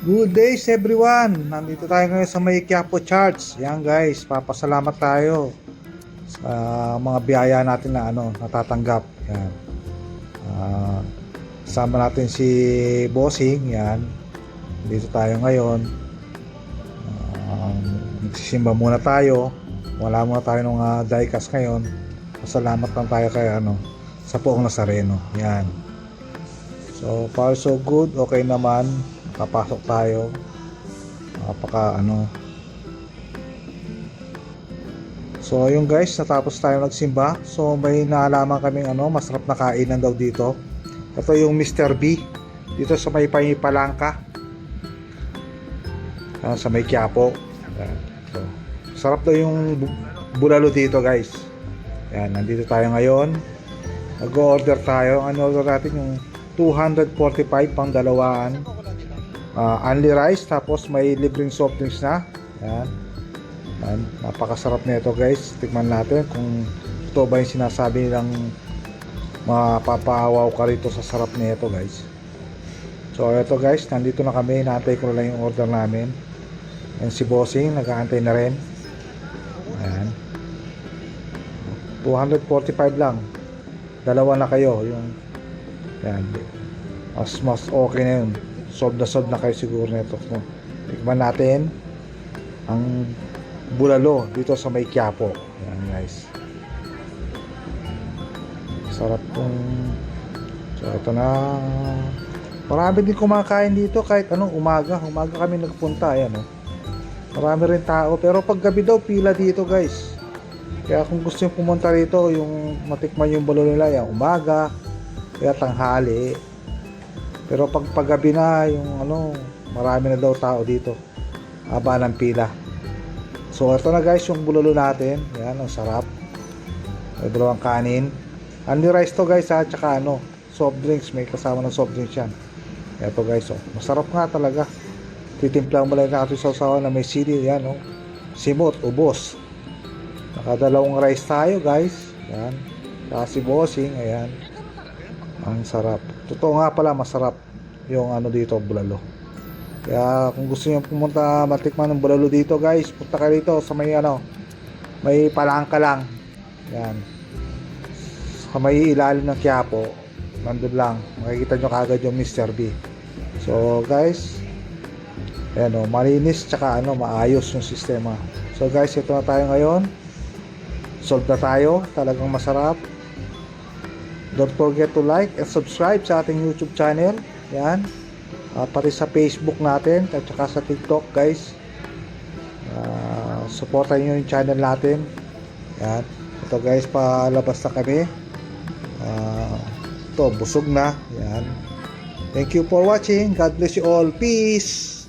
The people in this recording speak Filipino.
Good days everyone! Nandito tayo ngayon sa may Quiapo Charts. Yan guys, papasalamat tayo sa mga biyaya natin na ano, natatanggap. Yan. Ah, kasama natin si Bossing. Yan. Dito tayo ngayon. Ah, nagsisimba muna tayo. Wala muna tayo ng uh, diecast ngayon. Pasalamat lang tayo kay ano, sa Poong Nazareno. Yan. So, far so good. Okay naman. Papasok tayo. Napaka ano. So, yung guys, natapos tayo nagsimba. So, may naalaman kaming ano, masarap na kainan daw dito. Ito yung Mr. B. Dito sa may Palangka. Ah, sa may Quiapo. So, sarap daw yung bu- bulalo dito guys. Yan, nandito tayo ngayon. Nag-order tayo. Ang order natin yung 245 pang dalawaan. Ah, only rice tapos may libreng soft drinks na. Yan. Yan. Napakasarap nito guys. Tikman natin kung ito ba yung sinasabi nilang mapapahawaw ka rito sa sarap nito guys. So ito guys, nandito na kami. Naantay ko na lang yung order namin. Yan si Bossing, nag-aantay na rin. Ayan. 245 lang. Dalawa na kayo. Yung yan. Mas mas okay na yun. Sold na sold na kayo siguro nito. So, tikman natin ang bulalo dito sa may Quiapo. Yan guys. Sarap tong So ito na Marami din kumakain dito kahit anong umaga. Umaga kami nagpunta. Ayan oh. Marami rin tao. Pero pag gabi daw pila dito guys. Kaya kung gusto nyo pumunta rito, yung matikman yung bulalo nila, yung umaga, kaya tanghali. Pero pag paggabi na, yung ano, marami na daw tao dito. Haba ng pila. So, ito na guys, yung bulalo natin. Yan, ang sarap. May dalawang kanin. Only rice to guys ha, tsaka ano, soft drinks. May kasama ng soft drinks yan. Ito guys, oh. Masarap nga talaga. Titimplang mo lang natin sa usawa na may sili. Yan, oh. Simot, ubos. Nakadalawang rice tayo guys. Yan. Saka si bossing, ayan. Ang sarap. Totoo nga pala, masarap yung ano dito, bulalo. Kaya kung gusto niyo pumunta matikman ng bulalo dito guys, punta kayo dito sa may ano, may palangka lang. Yan. Sa may ilalim ng Quiapo, nandun lang. Makikita nyo kagad yung Mr. B. So guys, ayan o, malinis tsaka ano, maayos yung sistema. So guys, ito na tayo ngayon. Solve na tayo. Talagang masarap. Don't forget to like and subscribe sa ating YouTube channel. Yan. Ah, pati sa Facebook natin at saka sa TikTok guys. Uh, supportan nyo yung channel natin. Yan. Ito guys, palabas na kami. Ah, ito, busog na. Yan. Thank you for watching. God bless you all. Peace!